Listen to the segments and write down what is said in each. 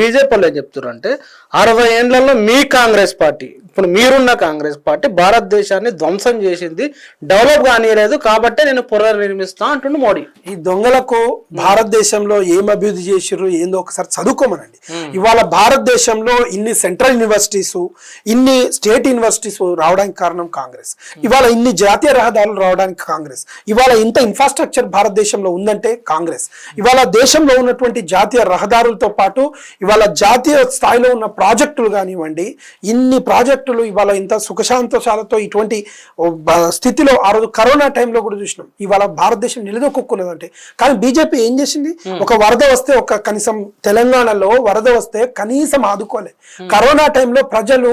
BJP వాళ్ళు ఏం చెప్తున్నారు అంటే అరవై ఏండ్లలో మీ కాంగ్రెస్ పార్టీ ఇప్పుడు మీరున్న కాంగ్రెస్ పార్టీ భారతదేశాన్ని ధ్వంసం చేసింది డెవలప్ కానీయలేదు కాబట్టే నేను పునర్నిర్మిస్తా అంటుండు మోడీ. ఈ దొంగలకు భారతదేశంలో ఏం అభివృద్ధి చేసిర్రు ఏందో ఒకసారి చదువుకోమనండి. ఇవాళ భారతదేశంలో ఇన్ని సెంట్రల్ యూనివర్సిటీస్ ఇన్ని స్టేట్ యూనివర్సిటీస్ రావడానికి కారణం కాంగ్రెస్. ఇవాళ ఇన్ని జాతీయ రహదారులు రావడానికి కాంగ్రెస్. ఇవాళ ఇంత ఇన్ఫ్రాస్ట్రక్చర్ భారతదేశంలో ఉందంటే కాంగ్రెస్. ఇవాళ దేశంలో ఉన్నటువంటి జాతీయ రహదారులతో పాటు ఇవాళ జాతీయ స్థాయిలో ఉన్న ప్రాజెక్టులు కానివ్వండి ఇన్ని ప్రాజెక్టులు ఇవాళ ఇంత సుఖశాంతశాలతో ఇటువంటి స్థితిలో ఆ రోజు కరోనా టైంలో కూడా చూసినాం. ఇవాళ భారతదేశం నిలదొక్కున్నదంటే. కానీ బీజేపీ ఏం చేసింది? ఒక వరద వస్తే ఒక కనీసం తెలంగాణలో వరద వస్తే కనీసం ఆదుకోలే. కరోనా టైంలో ప్రజలు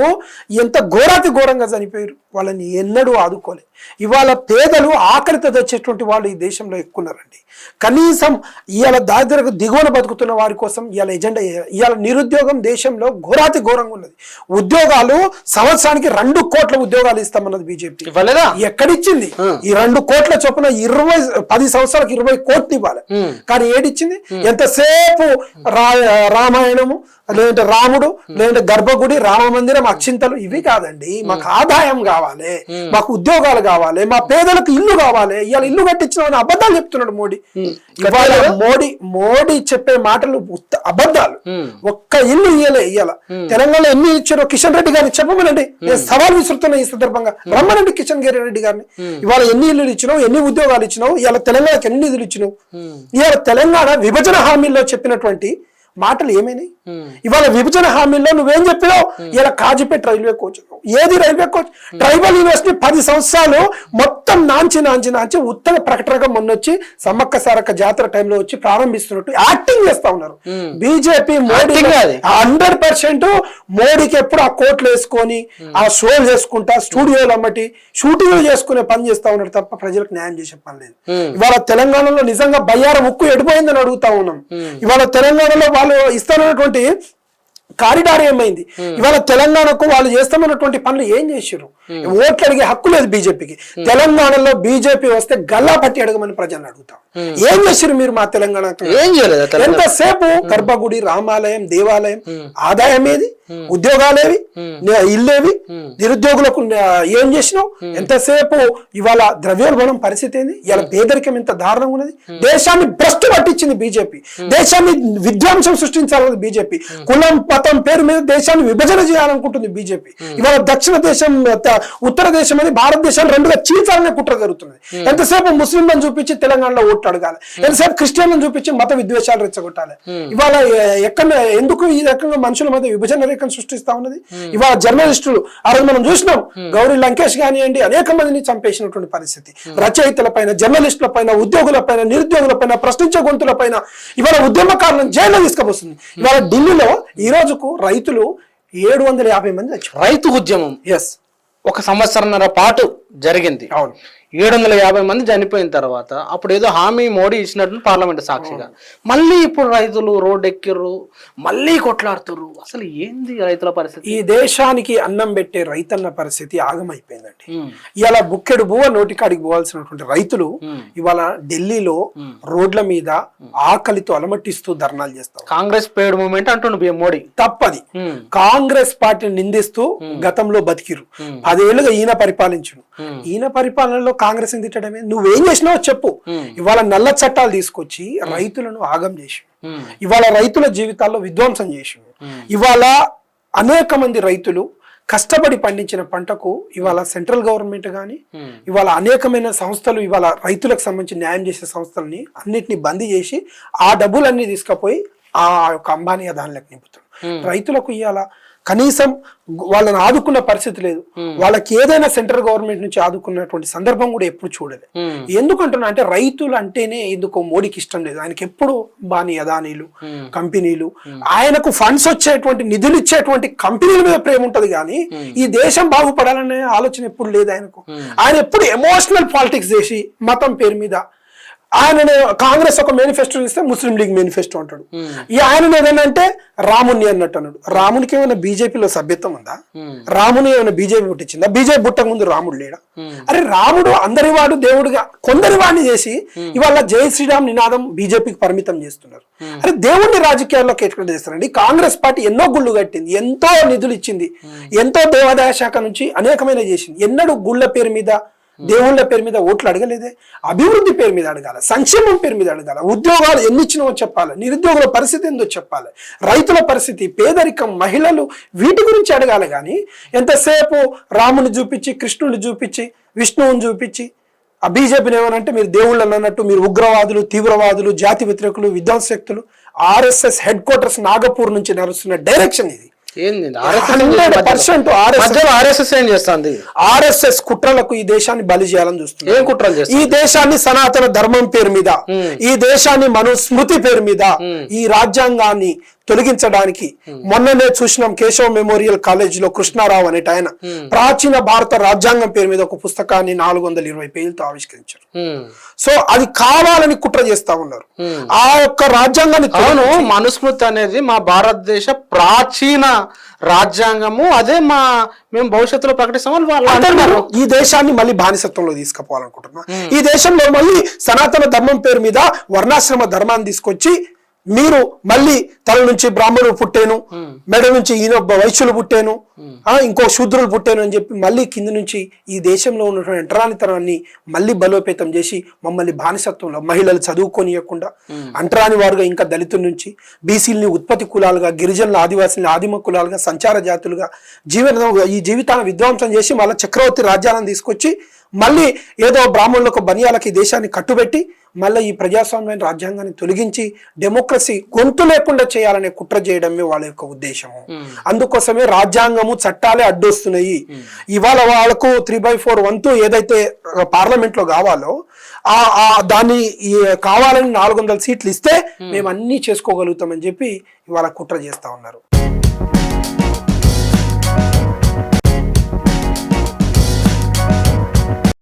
ఎంత ఘోరాతి ఘోరంగా చనిపోయారు వాళ్ళని ఎన్నడూ ఆదుకోలే. ఇవాళ పేదలు ఆకలితో తెచ్చేటువంటి వాళ్ళు ఈ దేశంలో ఎక్కున్నారండి. కనీసం ఇవాళ దారిద్రకు దిగువన బతుకుతున్న వారి కోసం ఇవాళ ఎజెండా ఇవాళ నిరుద్యోగం దేశంలో ఘోరాతి ఘోరంగా ఉన్నది. ఉద్యోగాలు సంవత్సరానికి రెండు కోట్ల ఉద్యోగాలు ఇస్తామన్నది బీజేపీ. ఇవ్వలేదా? ఎక్కడిచ్చింది? ఈ రెండు కోట్ల చొప్పున ఇరవై పది సంవత్సరాలకు ఇరవై కోట్లు ఇవ్వాలి. కానీ ఏడిచ్చింది? ఎంతసేపు రా రామాయణము లేదంటే రాముడు లేదంటే గర్భగుడి రామ మందిరం అక్షింతలు ఇవి కాదండి. మాకు ఆదాయం కావాలి. మాకు ఉద్యోగాలు కావాలి. మా పేదలకు ఇల్లు కావాలి. ఇవాళ ఇల్లు కట్టించిన అబద్ధాలు చెప్తున్నాడు మోడీ. ఇవాళ మోడీ మోడీ చెప్పే మాటలు అబద్ధాలు. ఒక్క ఇల్లు ఇయ్యలే ఇయ్యాల. తెలంగాణలో ఎన్ని ఇచ్చారో కిషన్ రెడ్డి గారిని చెప్పమనండి. నేను సవాల్ విసురుతున్నా ఈ సందర్భంగా రమ్మనండి కిషన్ గిరి రెడ్డి గారిని. ఇవాళ ఎన్ని ఇల్లు ఇచ్చినావు ఎన్ని ఉద్యోగాలు ఇచ్చినావు ఇవాళ తెలంగాణకి ఎన్ని నిధులు ఇచ్చినావు? ఇవాళ తెలంగాణ విభజన హామీల్లో చెప్పినటువంటి మాటలు ఏమైనాయి? ఇవాళ విభజన హామీల్లో నువ్వేం చెప్పినావు? ఇలా కాజీపేట రైల్వే కోచ్. ఏది రైల్వే కోచ్? ట్రైబల్ యూనివర్సిటీ పది సంవత్సరాలు మొత్తం నాంచి నాంచి నాంచి ఉత్తర ప్రకటనగా మొన్నొచ్చి సమ్మక్క సారక్క జాతర టైంలో వచ్చి ప్రారంభిస్తున్నట్టు యాక్టింగ్ చేస్తా ఉన్నారు. బీజేపీ మోడీ. హండ్రెడ్ పర్సెంట్ మోడీకి ఎప్పుడు ఆ కోట్లు వేసుకొని ఆ షోలు చేసుకుంటా స్టూడియోలు అమ్మటి షూటింగ్లు చేసుకునే పని చేస్తా ఉన్నాడు తప్ప ప్రజలకు న్యాయం చేసే పని లేదు. ఇవాళ తెలంగాణలో నిజంగా బయ్యార ముక్కు ఎడిపోయిందని అడుగుతా ఉన్నాం. ఇవాళ తెలంగాణలో వాళ్ళు ఇస్తానన్నటువంటి కారిడార్ ఏమైంది? ఇవాళ తెలంగాణకు వాళ్ళు చేస్తామన్నటువంటి పనులు ఏం చేశారు ఓట్లు అడిగే హక్కు లేదు బీజేపీకి. తెలంగాణలో బీజేపీ వస్తే గల్లా పట్టి అడగమని ప్రజలను అడుగుతాం. ఏం చేశారు మీరు మా తెలంగాణ. ఎంతసేపు గర్భగుడి రామాలయం దేవాలయం ఆదాయం ఏది? ఉద్యోగాలేవి? ఇల్లేవి? నిరుద్యోగులకు ఏం చేసినావు? ఎంతసేపు ఇవాళ ద్రవ్యోల్బణం పరిస్థితి ఏంది? ఇవాళ పేదరికం ఎంత దారుణంగా ఉన్నది? దేశాన్ని భ్రష్టు పట్టించింది బీజేపీ. దేశాన్ని విధ్వంసం సృష్టించాలన్నది బీజేపీ. కులం పతం పేరు మీద దేశాన్ని విభజన చేయాలనుకుంటుంది బీజేపీ. ఇవాళ దక్షిణ దేశం ఉత్తర దేశం అని భారతదేశం రెండుగా చీల్చాలనే కుట్ర జరుగుతుంది ఎంతసేపు ముస్లింలను చూపించి తెలంగాణలో ఓట్లు అడగాలి? ఎంతసేపు క్రిస్టియన్లను చూపించి మత విద్వేషాలు రెచ్చగొట్టాలి? ఇవాళ ఎక్కడ ఎందుకు ఈ రకంగా మనుషుల మధ్య విభజన రేఖను సృష్టిస్తా ఉన్నది? ఇవాళ జర్నలిస్టులు ఆ రోజు మనం చూసినాం గౌరీ లంకేష్ కానివ్వండి అనేక మందిని చంపేసినటువంటి పరిస్థితి. రచయితల పైన జర్నలిస్టుల పైన ఉద్యోగుల పైన నిరుద్యోగుల పైన ప్రశ్నించే గొంతుల పైన ఇవాళ ఉద్యమకారులను జైల్లో తీసుకుపోతుంది. ఇవాళ ఢిల్లీలో ఈ రోజుకు రైతులు ఏడు వందల యాభై మంది చచ్చిపోయారు రైతు ఉద్యమం. ఎస్ ఒక సంవత్సరంన్నర పాటు జరిగింది. అవును. ఏడు వందల యాభై మంది చనిపోయిన తర్వాత అప్పుడు ఏదో హామీ మోడీ ఇచ్చినట్టు పార్లమెంట్ సాక్షిగా. మళ్ళీ ఇప్పుడు రైతులు రోడ్డు ఎక్కిర్రు మళ్ళీ కొట్లాడుతుర్రు. అసలు ఏంది రైతుల పరిస్థితి? ఈ దేశానికి అన్నం పెట్టే రైతన్న పరిస్థితి ఆగమైపోయిందండి. ఇవాళ బుక్కెడు బువ్వ నోటికాడికి పోవాల్సినటువంటి రైతులు ఇవాళ ఢిల్లీలో రోడ్ల మీద ఆకలితో అలమటిస్తూ ధర్నాలు చేస్తారు కాంగ్రెస్ పేడ్ మూమెంట్ అంటుండు మోడీ. తప్పది. కాంగ్రెస్ పార్టీని నిందిస్తూ గతంలో బతికిరు పదేళ్ళుగా ఈయన పరిపాలించును ఈయన పరిపాలనలో కాంగ్రెస్ తిట్టడమే. నువ్వేం చేసినావో చెప్పు. ఇవాళ నల్ల చట్టాలు తీసుకొచ్చి రైతులను ఆగం చేసి ఇవాళ రైతుల జీవితాల్లో విధ్వంసం చేసి ఇవాళ అనేక మంది రైతులు కష్టపడి పండించిన పంటకు ఇవాళ సెంట్రల్ గవర్నమెంట్ కానీ ఇవాళ అనేకమైన సంస్థలు ఇవాళ రైతులకు సంబంధించి న్యాయం చేసే సంస్థల్ని అన్నిటిని బందీ చేసి ఆ డబ్బులన్నీ తీసుకుపోయి ఆ యొక్క అంబానీ దానిలోకి నింపుతాడు రైతులకు ఇవాళ కనీసం వాళ్ళని ఆదుకున్న పరిస్థితి లేదు. వాళ్ళకి ఏదైనా సెంట్రల్ గవర్నమెంట్ నుంచి ఆదుకున్నటువంటి సందర్భం కూడా ఎప్పుడు చూడలేదు. ఎందుకంటున్నా అంటే రైతులు అంటేనే ఎందుకో మోడీకి ఇష్టం లేదు. ఆయనకి ఎప్పుడు బాని అదానీలు కంపెనీలు ఆయనకు ఫండ్స్ వచ్చేటువంటి నిధులు ఇచ్చేటువంటి కంపెనీల మీద ప్రేమ ఉంటది కానీ ఈ దేశం బాగుపడాలనే ఆలోచన ఎప్పుడు లేదు ఆయనకు. ఆయన ఎప్పుడు ఎమోషనల్ పాలిటిక్స్ చేసి మతం పేరు మీద ఆయన కాంగ్రెస్ ఒక మేనిఫెస్టో ఇస్తే ముస్లిం లీగ్ మేనిఫెస్టో అంటాడు. ఈ ఆయన ఏదైనా రాముని అన్నట్టు అన్నాడు. రామునికి ఏమైనా బీజేపీలో సభ్యత్వం ఉందా? రాముని ఏమైనా బీజేపీ పుట్టించిందా? బీజేపీ పుట్టక ముందు రాముడు లేడా? అరే రాముడు అందరి వాడు దేవుడిగా కొందరి వాడిని చేసి ఇవాళ జై శ్రీరామ్ నినాదం బీజేపీకి పరిమితం చేస్తున్నారు. అరే దేవుడిని రాజకీయాల్లోకి ఎక్కడ చేస్తారండి? కాంగ్రెస్ పార్టీ ఎన్నో గుళ్ళు కట్టింది ఎంతో నిధులు ఇచ్చింది ఎంతో దేవాదాయ శాఖ నుంచి అనేకమైన చేసింది. ఎన్నడూ గుళ్ళ పేరు మీద Hmm. దేవుళ్ళ పేరు మీద ఓట్లు అడగలేదే? అభివృద్ధి పేరు మీద అడగాల సంక్షేమం పేరు మీద అడగాల ఉద్యోగాలు ఎన్ని ఇచ్చినవో చెప్పాలి నిరుద్యోగుల పరిస్థితి ఏందో చెప్పాలి రైతుల పరిస్థితి పేదరికం మహిళలు వీటి గురించి అడగాలి కానీ ఎంతసేపు రాముని చూపించి కృష్ణుని చూపించి విష్ణువుని చూపించి ఆ బీజేపీని ఏమనంటే మీరు దేవుళ్ళని అన్నట్టు మీరు ఉగ్రవాదులు తీవ్రవాదులు జాతి వ్యతిరేకులు విధ్వంసక్తులు ఆర్ఎస్ఎస్ హెడ్ క్వార్టర్స్ నాగపూర్ నుంచి నడుస్తున్న డైరెక్షన్ ఇది. ఆర్ఎస్ఎస్ ఏం చేస్తుంది? ఆర్ఎస్ఎస్ కుట్రలకు ఈ దేశాన్ని బలి చేయాలని చూస్తుంది. ఏం కుట్రలు చేస్తుంది? ఈ దేశాన్ని సనాతన ధర్మం పేరు మీద ఈ దేశాన్ని మనుస్మృతి పేరు మీద ఈ రాజ్యాంగాన్ని తొలగించడానికి. మొన్ననే చూసినాం కేశవ మెమోరియల్ కాలేజ్లో కృష్ణారావు అనేట ఆయన. ప్రాచీన భారత రాజ్యాంగం పేరు మీద ఒక పుస్తకాన్ని నాలుగు వందల ఇరవై పేజీలతో ఆవిష్కరించారు. ఉమ్. సో అది కావాలని కుట్ర చేస్తా ఉన్నారు. ఆ యొక్క రాజ్యాంగాన్ని అవును మనుస్మృతి అనేది మా భారతదేశ ప్రాచీన రాజ్యాంగము. అదే మా మేము భవిష్యత్తులో ప్రకటిస్తామని వాళ్ళు ఈ దేశాన్ని మళ్ళీ బానిసత్వంలో తీసుకుపోవాలనుకుంటున్నా. ఈ దేశంలో మళ్ళీ సనాతన ధర్మం పేరు మీద వర్ణాశ్రమ ధర్మాన్ని తీసుకొచ్చి మీరు మళ్ళీ తల నుంచి బ్రాహ్మణుడు పుట్టేను. మెడ నుంచి ఈయన వైశ్యులు పుట్టాను. ఇంకో శూద్రులు పుట్టాను అని చెప్పి మళ్ళీ కింద నుంచి ఈ దేశంలో ఉన్నటువంటి అంటరానితనాన్ని మళ్ళీ బలోపేతం చేసి మమ్మల్ని బానిసత్వంలో మహిళలు చదువుకోనియకుండా అంటరాని వారుగా ఇంకా దళితుల నుంచి బీసీలని ఉత్పత్తి కులాలుగా గిరిజనుల ఆదివాసుల్ని ఆదిమ కులాలుగా సంచార జాతులుగా జీవన ఈ జీవితాన్ని విధ్వంసం చేసి మళ్ళీ చక్రవర్తి రాజ్యాలను తీసుకొచ్చి మళ్ళీ ఏదో బ్రాహ్మణులకు బనియాలకి దేశాన్ని కట్టుబెట్టి మళ్ళీ ఈ ప్రజాస్వామ్య రాజ్యాంగాన్ని తొలగించి డెమోక్రసీ గొంతు లేకుండా చేయాలనే కుట్ర చేయడమే వాళ్ళ యొక్క ఉద్దేశము. అందుకోసమే రాజ్యాంగము చట్టాలే అడ్డొస్తున్నాయి. ఇవాళ వాళ్ళకు త్రీ బై ఫోర్ వంతు ఏదైతే పార్లమెంట్లో కావాలో ఆ ఆ దాన్ని కావాలని నాలుగు వందల సీట్లు ఇస్తే మేము అన్ని చేసుకోగలుగుతామని చెప్పి ఇవాళ కుట్ర చేస్తా ఉన్నారు.